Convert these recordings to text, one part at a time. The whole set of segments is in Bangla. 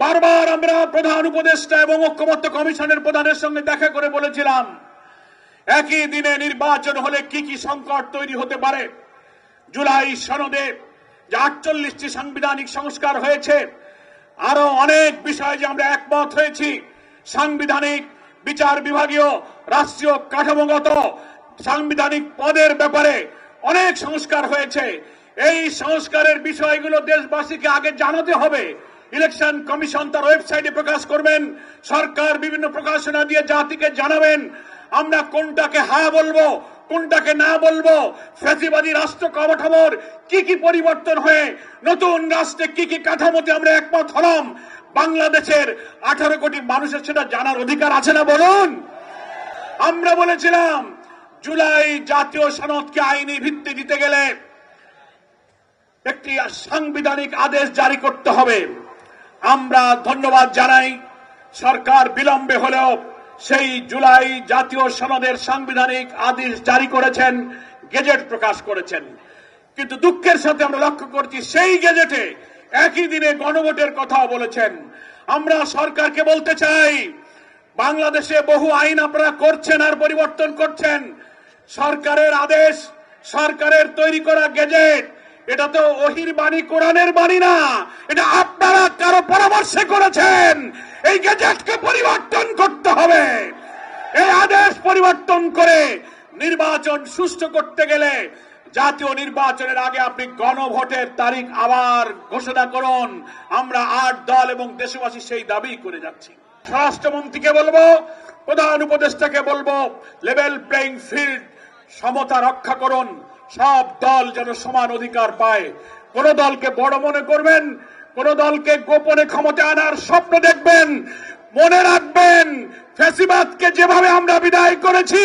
বারবার আমরা প্রধান উপদেষ্টা এবং ঐক্যমত্য কমিশনের প্রধানের সঙ্গে দেখা করে বলেছিলাম, একই দিনে নির্বাচন হলে কি কি সংকট তৈরি হতে পারে? জুলাই সনদে যে আটচল্লিশটি সাংবিধানিক সংস্কার হয়েছে, আরও অনেক বিষয়ে যে আমরা একমত হয়েছি। সাংবিধানিক বিচার বিভাগীয় রাষ্ট্রীয় কাঠামোগত সাংবিধানিক পদের ব্যাপারে অনেক সংস্কার হয়েছে। এই সংস্কারের বিষয়গুলো দেশবাসীকে আগে জানাতে হবে। ইলেকশন কমিশন তার ওয়েবসাইটে প্রকাশ করবেন, সরকার বিভিন্ন প্রকাশনা দিয়ে জাতিকে জানাবেন, আমরা কোনটাকে হ্যাঁ বলব, কোনটাকে না বলব, ফ্যাসিবাদী রাষ্ট্র কাঠামোর কি কি পরিবর্তন হয়ে, নতুন রাষ্ট্রে কি কি কাঠামোতে আমরা একমত হলাম, বাংলাদেশের আঠারো কোটি মানুষের সেটা জানার অধিকার আছে না বলুন? আমরা বলেছিলাম, জুলাই জাতীয় সনদকে আইনি ভিত্তি দিতে গেলে একটি সাংবিধানিক আদেশ জারি করতে হবে। আমরা ধন্যবাদ জানাই। সরকার বিলম্বে হলেও সেই জুলাই জাতীয় সনদের সাংবিধানিক আদেশ জারি করেছেন, গেজেট প্রকাশ করেছেন। কিন্তু দুঃখের সাথে আমরা লক্ষ্য করছি, সেই গেজেটে একই দিনে গণভোটের কথাও বলেছেন। আমরা সরকারকে বলতে চাই, বাংলাদেশে বহু আইন আপনারা করছেন আর পরিবর্তন করছেন। সরকারের আদেশ, সরকারের তৈরি করা গেজেট এটা তো ওহির বাণী, কোরআনের বাণী না। এটা আপনারা কারও পরামর্শে করেছেন। এই গেজেটকে পরিবর্তন করতে হবে। এই আদেশ পরিবর্তন করে নির্বাচন সুষ্ঠু করতে গেলে জাতীয় নির্বাচনের আগে আপনি গণভোটের তারিখ আবার ঘোষণা করুন। আমরা আট দল এবং দেশবাসী সেই দাবি করে যাচ্ছি। স্বরাষ্ট্রমন্ত্রীকে বলব, প্রধান উপদেষ্টাকে বলব লেভেল প্লেইং ফিল্ড সমতা রক্ষা করুন। সব দল যেন সমান অধিকার পায়। কোন দলকে বড় মনে করবেন, কোন দলকে গোপনে ক্ষমতা আনার স্বপ্ন দেখবেন, মনে রাখবেন, ফ্যাসিবাদকে যেভাবে আমরা বিদায় করেছি,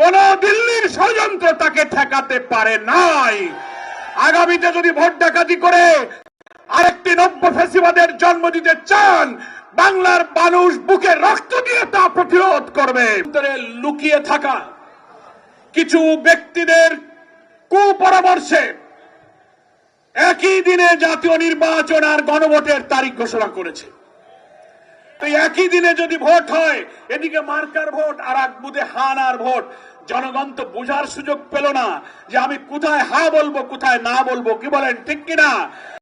কোন দিল্লির ষড়যন্ত্র তাকে ঠেকাতে পারে নাই। আগামীতে যদি ভোট ডাকাতি করে আরেকটি নব্য ফ্যাসিবাদের জন্ম দিতে চান, বাংলার মানুষ বুকে রক্ত দিয়ে তা প্রতিরোধ করবে। লুকিয়ে থাকা কিছু ব্যক্তিদের কুপরামর্শে একই দিনে জাতীয় নির্বাচন আর গণভোটের তারিখ ঘোষণা করেছে। একই দিনে যদি ভোট হয়, এদিকে মার্কার ভোট আর এক বুধে হান আর ভোট, জনগণ তো বোঝার সুযোগ পেল না যে আমি কোথায় হা বলব, কোথায় না বলব, কি বলেন, ঠিক কিনা?